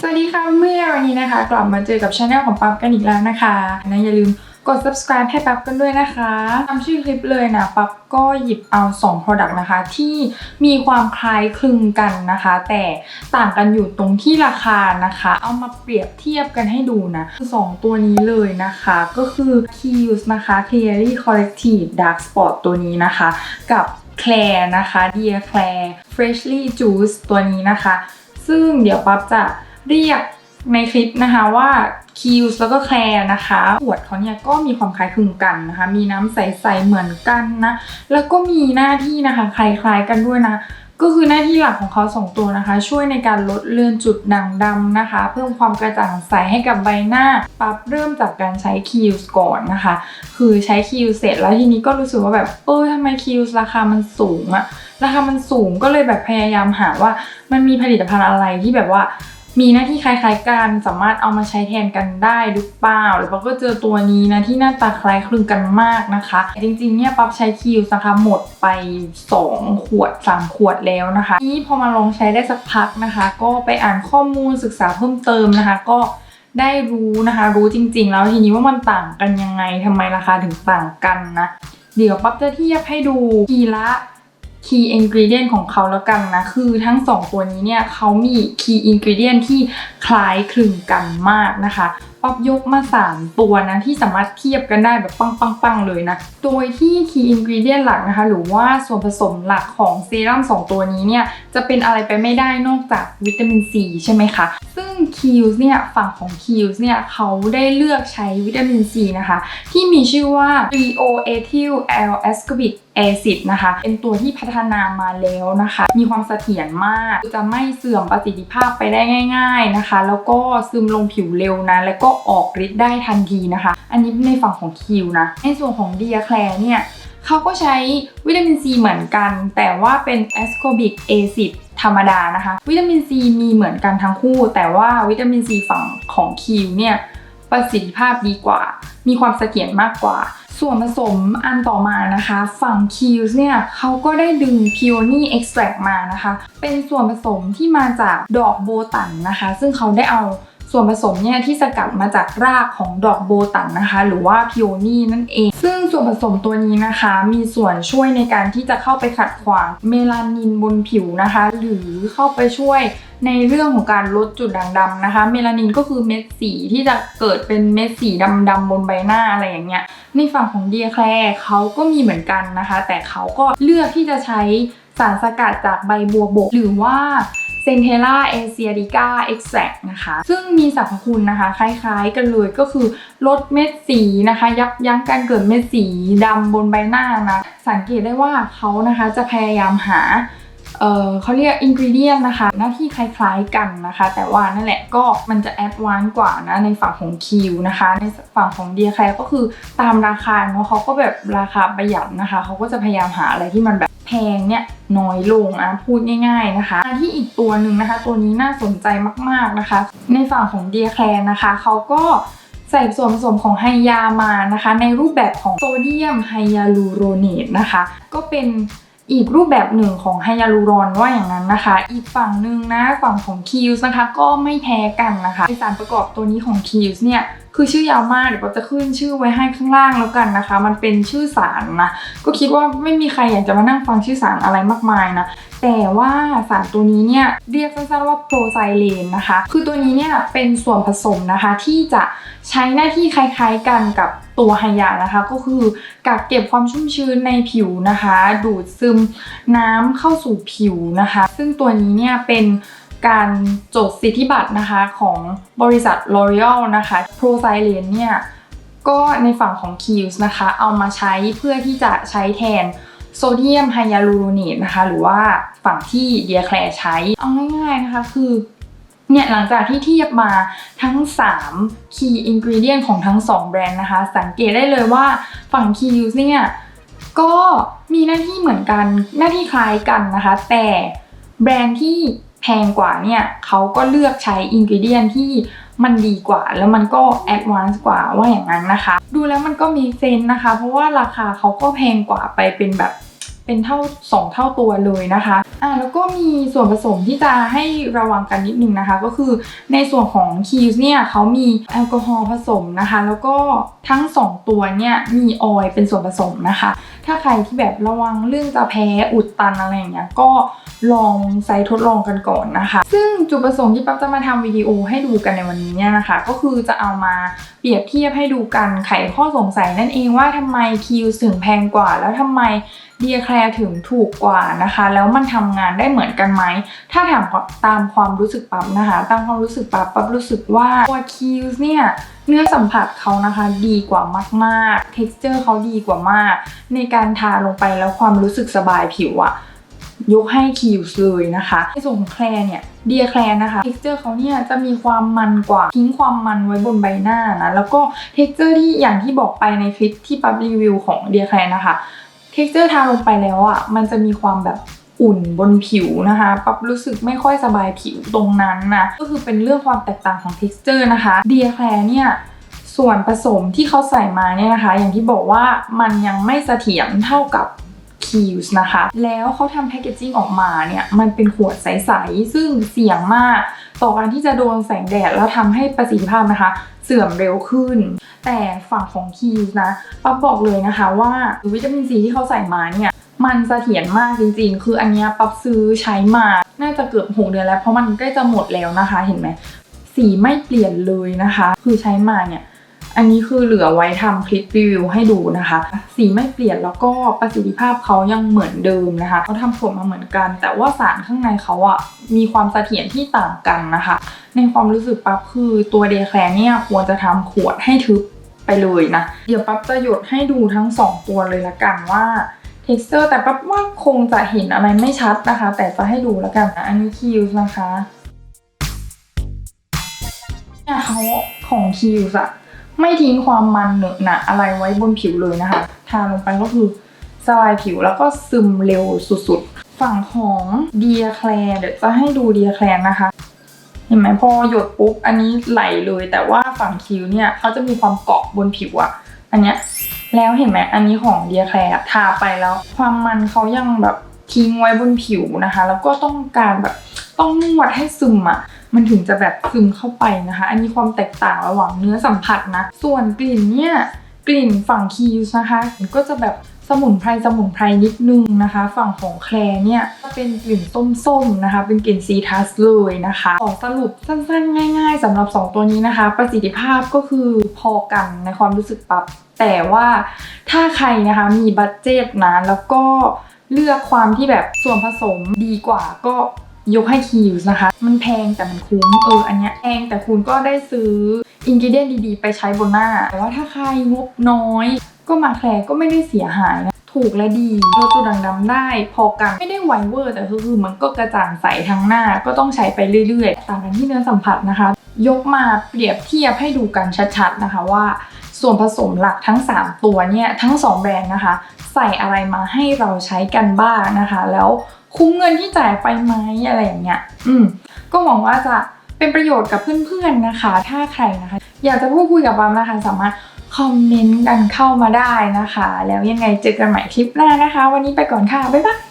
สวัสดีค่ะเมื่อวันนี้นะคะ กลับมาเจอกับช anel ของปั๊บกันอีกแล้วนะคะนะอย่าลืมกด subscribe ให้ปั๊บกันด้วยนะคะตามชื่อคลิปเลยนะ ปั๊บก็หยิบเอา 2 product นะคะ ที่มีความคล้ายคลึงกันนะคะ แต่ต่างกันอยู่ตรงที่ราคานะคะ เอามาเปรียบเทียบกันให้ดูนะสองตัวนี้เลยนะคะ ก็คือ Kiehl's นะคะ Clearly Corrective Dark Spot ตัวนี้นะคะ กับ Claire นะคะ Dear Claire Freshly Juice ตัวนี้นะคะ ซึ่งเดี๋ยวปั๊บจะ เรียกในคลิปนะคะว่าคิวส์แล้วก็แคลร์นะคะขวดเขาเนี่ยก็มีความคล้ายคลึงกันนะคะ มีน้ำใสๆเหมือนกันนะ แล้วก็มีหน้าที่นะคะคล้ายๆกันด้วยนะ ก็คือหน้าที่หลักของเขาสองตัวนะคะ ช่วยในการลดเลือนจุดด่างดำนะคะ เพิ่มความกระจ่างใสให้กับใบหน้าปั๊บเริ่มจากการใช้คิวส์ก่อนนะคะ คือใช้คิวเสร็จแล้วทีนี้ก็รู้สึกว่าแบบเออทำไมคิวส์ราคามันสูงอะราคามันสูงก็เลยแบบพยายามหาว่า มันมีผลิตภัณฑ์อะไรที่แบบว่า มีหน้าที่คล้ายๆกัน สามารถเอามาใช้แทนกันได้หรือเปล่า หรือว่าก็เจอตัวนี้นะที่หน้าตาคล้ายคลึงกันมากนะคะ จริงๆเนี่ยปั๊บใช้คิวนะคะหมดไป 2 ขวด 3 ขวดแล้วนะคะ นี่พอมาลองใช้ได้สักพักนะคะ ก็ไปอ่านข้อมูลศึกษาเพิ่มเติมนะคะ ก็ได้รู้นะคะ รู้จริง ๆ แล้วทีนี้ว่ามันต่างกันยังไงทำไมราคาถึงต่างกันนะ เดี๋ยวปั๊บจะเทียบให้ดูทีละ key ingredient ของเขาแล้วกันนะ คือทั้ง 2 ตัวนี้เนี่ยเขามี key ingredient ที่คล้ายคลึงกันมากนะคะป๊อบยกมา 3 ตัวนะ ที่สามารถเทียบกันได้แบบปังๆ ๆ เลยนะ โดยที่ key ingredient หลักนะคะ หรือว่าส่วนผสมหลักของเซรั่ม2 ตัวนี้เนี่ย จะเป็นอะไรไปไม่ได้นอกจากวิตามินซีใช่ไหมคะ ซึ่ง k i e l s เนี่ย ฝั่งของ k i e l s เนี่ย เขาได้เลือกใช้วิตามินซีนะคะ ที่มีชื่อว่า t r i o e t h y l L ascorbic acid นะคะ เป็นตัวที่พัฒนามาแล้วนะคะ มีความเสถียรมาก จะไม่เสื่อมประสิทธิภาพไปได้ง่าย ๆนะคะ แล้วก็ซึมลงผิวเร็วนะ แล้วก็ออกฤทธิ์ได้ทันทีนะคะ อันนี้ในฝั่งของคิวนะ ในส่วนของเดียแคลเนี่ยเขาก็ใช้วิตามินซีเหมือนกัน แต่ว่าเป็น ascorbic acid ธรรมดานะคะ วิตามินซีมีเหมือนกันทั้งคู่ แต่ว่าวิตามินซีฝั่งของคิวเนี่ยประสิทธิภาพดีกว่า มีความเสถียรมากกว่า ส่วนผสมอันต่อมานะคะ ฝั่งคิวเนี่ยเขาก็ได้ดึงพิโอนี่เอ็กซ์แทรกมานะคะ เป็นส่วนผสมที่มาจากดอกโบตันนะคะ ซึ่งเขาได้เอา ส่วนผสมเนี่ยที่สกัดมาจากรากของดอกโบตันนะคะ หรือว่า Peony นั่นเอง ซึ่งส่วนผสมตัวนี้นะคะ มีส่วนช่วยในการที่จะเข้าไปขัดขวางเมลานินบนผิวนะคะ หรือเข้าไปช่วยในเรื่องของการลดจุดด่างดำนะคะ เมลานินก็คือเม็ดสีที่จะเกิดเป็นเม็ดสีดำๆบนใบหน้าอะไรอย่างเงี้ย ในฝั่งของเดียแคลเขาก็มีเหมือนกันนะคะ แต่เขาก็เลือกที่จะใช้สารสกัดจากใบบัวบกหรือว่า ซนเทล่าเอเซียดิก้าเอ็กแซนะคะ ซึ่งมีสรรพคุณนะคะ คล้ายๆกันเลยก็คือลดเม็ดสีนะคะ ยับยั้งการเกิดเม็ดสีดำบนใบหน้านะสังเกตได้ว่าเขานะคะจะพยายามหาเเขาเรียกอินก e เดียนนะคะ หน้าที่คล้ายๆกันนะคะ แต่ว่านั่นแหละก็มันจะแอดวานซ์กว่านะในฝั่งของคิวนะคะ ในฝั่งของเดียแคร์ก็คือตามราคาเนาะเขาก็แบบราคาประหยัดนะคะเขาก็จะพยายามหาอะไรที่มันแบบ แพงเนี่ยน้อยลงอะพูดง่าย ๆนะคะที่อีกตัวหนึ่งนะคะ ตัวนี้น่าสนใจมากๆนะคะ ในฝั่งของเดียแคร์นะคะเขาก็ใส่ส่วนผสมของไฮยามานะคะ ในรูปแบบของโซเดียมไฮยาลูโรเนตนะคะ ก็เป็นอีกรูปแบบหนึ่งของไฮยาลูรอนว่าอย่างนั้นนะคะ อีกฝั่งหนึ่งนะฝั่งของคิวส์นะคะ ก็ไม่แพ้กันนะคะในสารประกอบตัวนี้ของคิวส์เนี่ย คือชื่อยาวมากเดี๋ยวเราจะขึ้นชื่อไว้ให้ข้างล่างแล้วกันนะคะ มันเป็นชื่อสารนะก็คิดว่าไม่มีใครอยากจะมานั่งฟังชื่อสารอะไรมากมายนะแต่ว่าสารตัวนี้เนี่ยเรียกสั้นๆว่าโปรไซเลนนะคะ คือตัวนี้เนี่ยเป็นส่วนผสมนะคะที่จะใช้หน้าที่คล้ายๆกันกับตัวไฮยานะคะ ก็คือกักเก็บความชุ่มชื้นในผิวนะคะ ดูดซึมน้ำเข้าสู่ผิวนะคะ ซึ่งตัวนี้เนี่ยเป็น การจดสิทธิบัตรนะคะของบริษัท L'Oreal นะคะโปรไซเลนเนี่ยก็ในฝั่งของ k i e l s นะคะ เอามาใช้เพื่อที่จะใช้แทนโซเดียมไฮยาลูโรเนตนะคะ หรือว่าฝั่งที่เดียแคลใช้ เอาง่ายๆนะคะคือเนี่ยหลังจากที่เทียบมาทั้ง 3 key ingredient ของทั้ง 2 แบรนด์นะคะ สังเกตได้เลยว่าฝั่ง k i e l s เนี่ยก็มีหน้าที่เหมือนกันหน้าที่คล้ายกันนะคะ แต่แบรนด์ที่ แพงกว่าเนี่ยเขาก็เลือกใช้อินกิเดียนที่มันดีกว่า แล้วมันก็แอดวานซ์กว่าว่าอย่างนั้นนะคะ ดูแล้วมันก็มีเซนนะคะ เพราะว่าราคาเขาก็แพงกว่าไปเป็นแบบเป็นเท่า 2 เท่าตัวเลยนะคะอะแล้วก็มีส่วนผสมที่จะให้ระวังกันนิดนึงนะคะ ก็คือในส่วนของคีสเนี่ยเขามีแอลกอฮอล์ผสมนะคะ แล้วก็ทั้ง 2 ตัวเนี่ยมีออยล์เป็นส่วนผสมนะคะ ถ้าใครที่แบบระวังเรื่องจะแพ้อุดตันอะไรอย่างเงี้ยก็ลองใช้ทดลองกันก่อนนะคะ ซึ่งจุดประสงค์ที่ปั๊บจะมาทำวิดีโอให้ดูกันในวันนี้เนี่ยนะคะ ก็คือจะเอามาเปรียบเทียบให้ดูกันไขข้อสงสัยนั่นเองว่าทำไมคิวถึงแพงกว่า แล้วทำไมเดียแคลถึงถูกกว่านะคะ แล้วมันทำงานได้เหมือนกันไหม ถ้าถามตามความรู้สึกปั๊บนะคะ ตามความรู้สึกปั๊บปั๊บรู้สึกว่าตัวคิวเนี่ย เนื้อสัมผัสเขานะคะดีกว่ามากๆ texture เขาดีกว่ามาก ในการทาลงไปแล้วความรู้สึกสบายผิวอะยกให้คิวเลยนะคะ ในส่วนของแคลเนี่ยเดียแคลนะคะ texture เขาเนี่ยจะมีความมันกว่า ทิ้งความมันไว้บนใบหน้านะ แล้วก็ texture ที่อย่างที่บอกไปในคลิปที่ปั๊บรีวิวของเดียแคลนะคะ texture ทาลงไปแล้วอะ่ะมันจะมีความแบบ อุ่นบนผิวนะคะปั๊บรู้สึกไม่ค่อยสบายผิวตรงนั้นนะก็คือเป็นเรื่องความแตกต่างของ texture นะคะเดียแคลร์เนี่ยส่วนผสมที่เขาใส่มาเนี่ยนะคะ อย่างที่บอกว่ามันยังไม่เสถียรเท่ากับ Kills นะคะ แล้วเขาทำแพคเกจจิ้งออกมาเนี่ย มันเป็นขวดใส ๆ ซึ่งเสี่ยงมาก ต่อการที่จะโดนแสงแดดแล้วทำให้ประสิทธิภาพนะคะ เสื่อมเร็วขึ้น แต่ฝั่งของ Kills นะปั๊บบอกเลยนะคะว่าวิตามินซีที่เขาใส่มาเนี่ย มันเสถียรมากจริง ๆ คืออันนี้ปับซื้อใช้มา น่าจะเกือบหกเดือนแล้ว เพราะมันใกล้จะหมดแล้วนะคะ เห็นไหม สีไม่เปลี่ยนเลยนะคะ คือใช้มาเนี่ย อันนี้คือเหลือไว้ทำคลิปรีวิวให้ดูนะคะ สีไม่เปลี่ยนแล้วก็ประสิทธิภาพเขายังเหมือนเดิมนะคะเขาทำผลมาเหมือนกัน แต่ว่าสารข้างในเขาอะมีความเสถียรที่ต่างกันนะคะ ในความรู้สึกปั๊บคือตัวเดแคลร์เนี่ยควรจะทำขวดให้ทึบไปเลยนะ เดี๋ยวปั๊บจะหยดให้ดูทั้ง 2 ตัวเลยละกันว่า texture แต่ปั๊บว่าคงจะเห็นอะไรไม่ชัดนะคะ แต่จะให้ดูแล้วกันนะอันนี้คิวนะคะเนี่ยเขาของคิวอะไม่ทิ้งความมันเหนอะหนะอะไรไว้บนผิวเลยนะคะ ทาลงไปก็คือสบายผิวแล้วก็ซึมเร็วสุดๆ ฝั่งของเดียแคลเดี๋ยวจะให้ดูเดียแคลนะคะ เห็นไหมพอหยดปุ๊บ อันนี้ไหลเลย แต่ว่าฝั่งคิ้วเนี่ยเขาจะมีความเกาะบนผิวอะอันเนี้ย แล้วเห็นไหมอันนี้ของเดียแคลร์ทาไปแล้ว ความมันเขายังแบบทิ้งไว้บนผิวนะคะ แล้วก็ต้องการแบบต้องนวดให้ซึมอะมันถึงจะแบบซึมเข้าไปนะคะ อันนี้ความแตกต่างระหว่างเนื้อสัมผัสนะ ส่วนกลิ่นเนี่ยกลิ่นฝั่งคิวนะคะก็จะแบบสมุนไพรสมุนไพรนิดนึงนะคะ ฝั่งของแคล์เนี่ยจะเป็นกลิ่นส้มๆนะคะ เป็นกลิ่นซีทัสเลยนะคะขอสรุปสั้นๆ ง่าย ๆสำหรับ 2 ตัวนี้นะคะ ประสิทธิภาพก็คือพอกันในความรู้สึกปรับ แต่ว่าถ้าใครนะคะมีบัตเจตนะแล้วก็เลือกความที่แบบส่วนผสมดีกว่าก็ยกให้คิวนะคะ มันแพงแต่มันคุ้ม เออ อันเนี้ยแพงแต่คุณก็ได้ซื้ออินกิเดียนดีๆ ไปใช้บนหน้า แต่ว่าถ้าใครงบน้อย ก็มาแคร์ก็ไม่ได้เสียหายนะ ถูกและดีลดจุดด่างดำได้ พอกัน ไม่ได้ไวเวอร์แต่คือมันก็กระจ่างใสทั้งหน้า ก็ต้องใช้ไปเรื่อยๆ ต่างกันที่เนื้อสัมผัสนะคะ ยกมาเปรียบเทียบให้ดูกันชัดๆนะคะว่า ส่วนผสมหลักทั้ง 3 ตัวเนี่ยทั้ง 2 แบรนด์นะคะ ใส่อะไรมาให้เราใช้กันบ้างนะคะ แล้วคุ้มเงินที่จ่ายไปไหมอะไรอย่างเงี้ยอืมก็หวังว่าจะเป็นประโยชน์กับเพื่อนๆนะคะ ถ้าใครนะคะ อยากจะพูดคุยกับบัมนะคะสามารถคอมเมนต์กันเข้ามาได้นะคะ แล้วยังไงเจอกันใหม่คลิปหน้านะคะ วันนี้ไปก่อนค่ะ บ๊ายบาย